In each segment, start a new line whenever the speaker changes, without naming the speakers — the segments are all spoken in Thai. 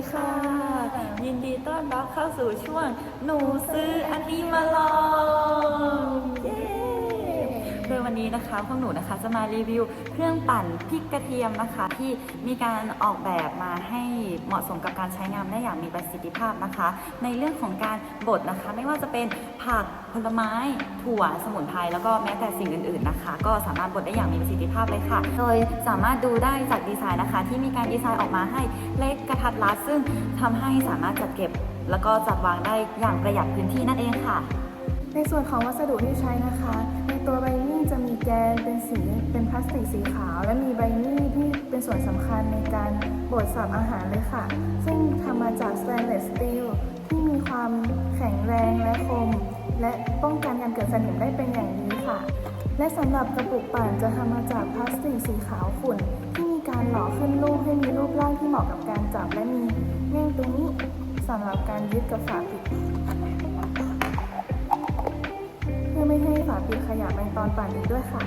ีค่ะ ยินดีต้อนรับเข้าสู่ช่วง หนูซื้ออันนี้มาลอง นนี้นะคะพวกหนูนะคะจะมารีวิวเครื่องปั่นพริกกระเทียมนะคะ ที่มีการออกแบบมาให้เหมาะสมกับการใช้งานได้อย่างมีประสิทธิภาพนะคะ ในเรื่องของการบดนะคะ ไม่ว่าจะเป็นผักผลไม้ถั่วสมุนไพรแล้วก็แม้แต่สิ่งอื่นๆนะคะ ก็สามารถบดได้อย่างมีประสิทธิภาพเลยค่ะ โดยสามารถดูได้จากดีไซน์นะคะ ที่มีการดีไซน์ออกมาให้เล็กกระทัดรัดซึ่งทำให้สามารถจัดเก็บ แล้วก็จัดวางได้อย่างประหยัดพื้นที่นั่นเองค่ะ
ในส่วนของวัสดุที่ใช้นะคะ ในตัวใบมีดจะมีแกนเป็นสีเป็นพลาสติกสีขาว และมีใบมีดที่เป็นส่วนสำคัญในการบดสับอาหารเลยค่ะ ซึ่งทำมาจากสแตนเลสสตีลที่มีความแข็งแรงและคม และป้องกันการเกิดสนิมได้เป็นอย่างดีค่ะ และสำหรับกระปุกปั่นจะทำมาจากพลาสติกสีขาวขุ่น ที่มีการหล่อขึ้นรูปให้มีรูปร่างที่เหมาะกับการจับและมีแง่งตรงนี้สำหรับการยึดกับฝาปิด ปิดขยับในตอนปั่นอีกด้วยค่ะ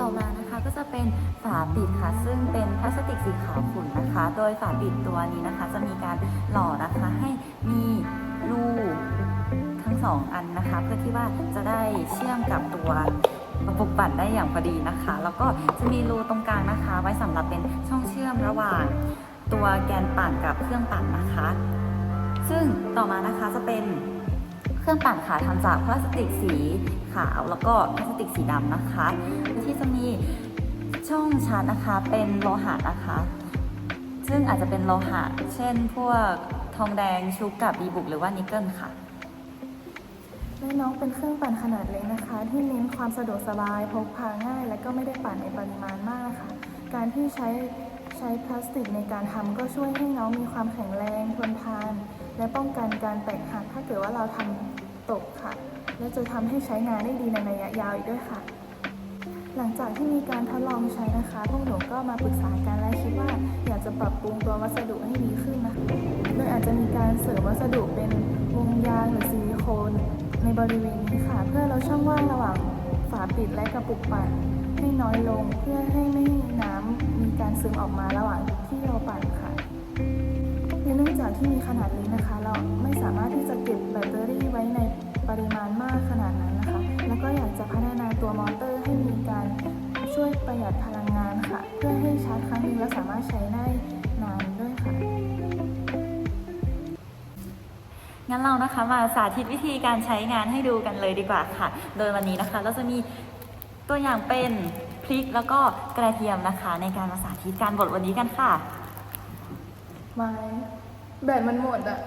ต่อมานะคะก็จะเป็นฝาปิดค่ะ ซึ่งเป็นพลาสติกสีขาวขุ่นนะคะ โดยฝาปิดตัวนี้นะคะ จะมีการหล่อนะคะให้มีรูทั้งสองอันนะคะ เพื่อที่ว่าจะได้เชื่อมกับตัวระปุกปั่นได้อย่างพอดีนะคะ แล้วก็จะมีรูตรงกลางนะคะ ไว้สำหรับเป็นช่องเชื่อมระหว่าง ตัวแกนปั่นกับเครื่องปั่นนะคะ ซึ่งต่อมานะคะจะเป็น เครื่องปั่นค่ะทำจากพลาสติกสีขาวแล้วก็พลาสติกสีดำนะคะที่จะมีช่องชาร์จนะคะเป็นโลหะนะคะ ซึ่งอาจจะเป็นโลหะ เช่น พวกทองแดงชุบกับดีบุกหรือว่านิกเกิลค่ะ
และน้องเป็นเครื่องปั่นขนาดเล็กนะคะ ที่เน้นความสะดวกสบายพกพาง่าย และก็ไม่ได้ปั่นในปริมาณมากค่ะ การที่ใช้ ใช้พลาสติกในการทำก็ช่วยให้น้องมีความแข็งแรงทนทาน และป้องกันการแตกหักถ้าเกิดว่าเราทำตกค่ะ และจะทำให้ใช้งานได้ดีในระยะยาวอีกด้วยค่ะ หลังจากที่มีการทดลองใช้นะคะ พวกหนูก็มาปรึกษากันและคิดว่า อยากจะปรับปรุงตัววัสดุให้ดีขึ้นนะคะโดยอาจจะมีการเสริมวัสดุเป็นวงยางหรือซิลิโคนในบริเวณนี้ค่ะ เพื่อลดช่องว่างระหว่างฝาปิดและกระปุกปั่นให้น้อยลงเพื่อให้ไม่ การซึมออกมาระหว่างที่เราปั่นค่ะและเนื่องจากที่มีขนาดเล็กนะคะ เราไม่สามารถที่จะเก็บแบตเตอรี่ไว้ในปริมาณมากขนาดนั้นนะคะ แล้วก็อยากจะพัฒนาตัวมอเตอร์ให้มีการช่วยประหยัดพลังงานค่ะ เพื่อให้ชาร์จครั้งหนึงแล้วสามารถใช้ได้นานด้วยค่ะ
งั้นเรานะคะมาสาธิตวิธีการใช้งานให้ดูกันเลยดีกว่าค่ะ โดยวันนี้นะคะเราจะมี ตัวอย่างเป็นพริกแล้วก็กระเทียมนะคะ ในการมาสาธิตการบดวันนี้กันค่ะ
ไม้แบตมันหมดอะ